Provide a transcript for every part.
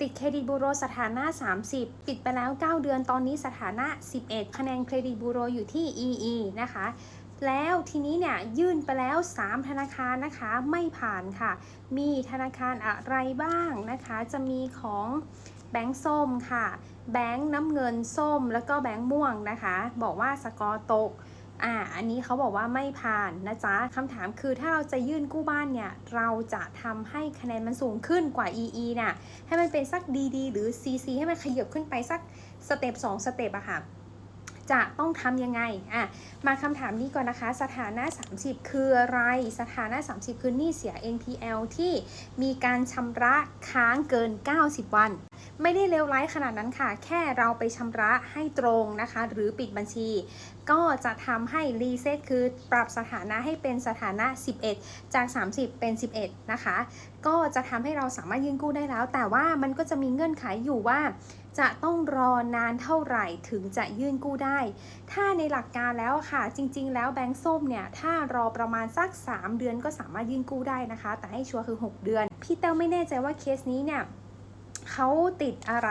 ติดเครดิตบูโรสถานะ 30ปิดไปแล้ว 9 เดือนตอนนี้สถานะ 11 คะแนนเครดิตบูโรอยู่ที่ EE นะคะแล้วทีนี้เนี่ยยื่นไปแล้ว 3 ธนาคารนะคะไม่ผ่านค่ะ มีธนาคารอะไรบ้างนะคะ จะมีของแบงก์ส้มค่ะ แบงก์น้ำเงินส้มแล้วก็แบงก์ม่วงนะคะ บอกว่าสกอร์ตก อ่า อันนี้เขาบอกว่าไม่ผ่านนะจ๊ะคำถามคือถ้าเราจะยื่นกู้บ้านเนี่ย เราจะทำให้คะแนนมันสูงขึ้นกว่า EE น่ะ ให้มันเป็นสัก DD หรือ CC ให้มันขยับขึ้นไปสักสเต็ป2สเต็ปอะค่ะ จะต้องทำยังไงอะมาคำถามนี้ก่อนนะคะ สถานะ 30 คืออะไร สถานะ 30 คือหนี้เสีย NPL ที่มีการชำระค้างเกิน 90 วัน ไม่ได้เลวร้ายขนาดนั้นค่ะ แค่เราไปชำระให้ตรงนะคะ หรือปิดบัญชี ก็จะทำให้รีเซ็ตคือปรับสถานะให้เป็นสถานะ 11 จาก 30 เป็น 11 นะคะ ก็จะทำให้เราสามารถยื่นกู้ได้แล้ว แต่ว่ามันก็จะมีเงื่อนไขอยู่ว่าจะต้องรอนานเท่าไหร่ถึงจะยื่นกู้ได้ ถ้าในหลักการแล้วค่ะ จริง ๆ แล้วแบงก์ส้มเนี่ย ถ้ารอประมาณสัก 3 เดือนก็สามารถยื่นกู้ได้นะคะ แต่ให้ชัวร์คือ 6 เดือน พี่เต้าไม่แน่ใจว่าเคสนี้เนี่ยเขาติดอะไร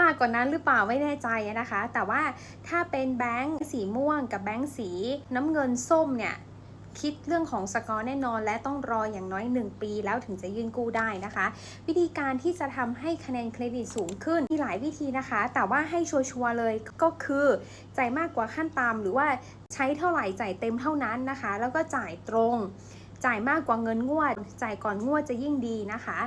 มากกว่านั้นหรือเปล่าไม่แน่ใจนะคะ แต่ว่าถ้าเป็นแบงก์สีม่วงกับแบงก์สีน้ำเงินส้มเนี่ย คิดเรื่องของสกอร์แน่นอน และต้องรออย่างน้อย 1 ปี แล้วถึงจะยื่นกู้ได้นะคะ วิธีการที่จะทำให้คะแนนเครดิตสูงขึ้นมีหลายวิธีนะคะ แต่ว่าให้ชัวร์ๆเลยก็คือจ่ายมากกว่าขั้นต่ำหรือว่าใช้เท่าไหร่จ่ายเต็มเท่านั้นนะคะ แล้วก็จ่ายตรง จ่ายมากกว่าเงินงวด จ่ายก่อนงวดจะยิ่งดีนะคะ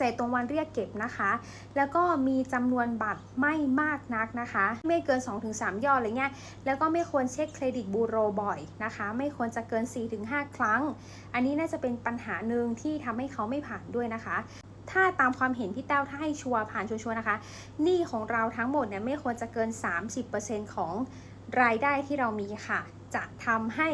จ่ตรงวันเรียกเก็บนะคะ แล้วก็มีจำนวนบัตรไม่มากนักนะคะ ไม่เกิน 2-3 ยอดอะไรเงี้ยแล้วก็ไม่ควรเช็คเครดิตบูโรบ่อยนะคะ ไม่ควรจะเกิน 4-5 ครั้ง อันนี้น่าจะเป็นปัญหาหนึ่งที่ทำให้เขาไม่ผ่านด้วยนะคะถ้าตามความเห็นพี่แต้วถ้าให้ชัวร์ผ่านชัวร์ๆนะคะหนี้ของเราทั้งหมดเนี่ยไม่ควรจะเกิน 30%ของรายได้ที่เรามีค่ะ จะทำให้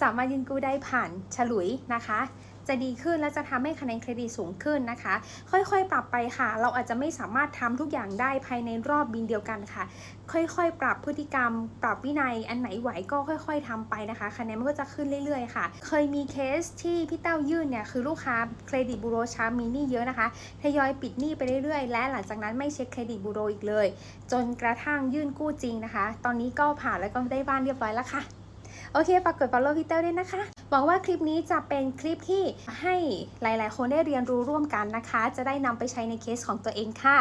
สามารถยื่นกู้ได้ผ่านฉลุยนะคะ จะดีขึ้นและจะทำให้คะแนนเครดิตสูงขึ้นนะคะ ค่อยๆ ปรับไปค่ะ เราอาจจะไม่สามารถทำทุกอย่างได้ภายในรอบบินเดียวกันค่ะ ค่อยๆ ปรับพฤติกรรม ปรับวินัยอันไหนไหวก็ค่อย ๆทำไปนะคะ คะแนนมันก็จะขึ้นเรื่อยๆ ค่ะ เคยมีเคสที่พี่เต้ายื่นเนี่ยคือลูกค้าเครดิตบูโรช้ามีหนี้เยอะนะคะทยอยปิดหนี้ไปเรื่อยๆ และหลังจากนั้นไม่เช็คเครดิตบูโรอีกเลย จนกระทั่งยื่นกู้จริงนะคะ ตอนนี้ก็ผ่านแล้วก็ได้บ้านเรียบร้อยแล้วค่ะ โอเคฝากกด follow พี่เต้ด้วยนะคะ หวังว่าคลิปนี้จะเป็นคลิปที่ให้หลาย ๆ คนได้เรียนรู้ร่วมกันนะคะ จะได้นำไปใช้ในเคสของตัวเองค่ะ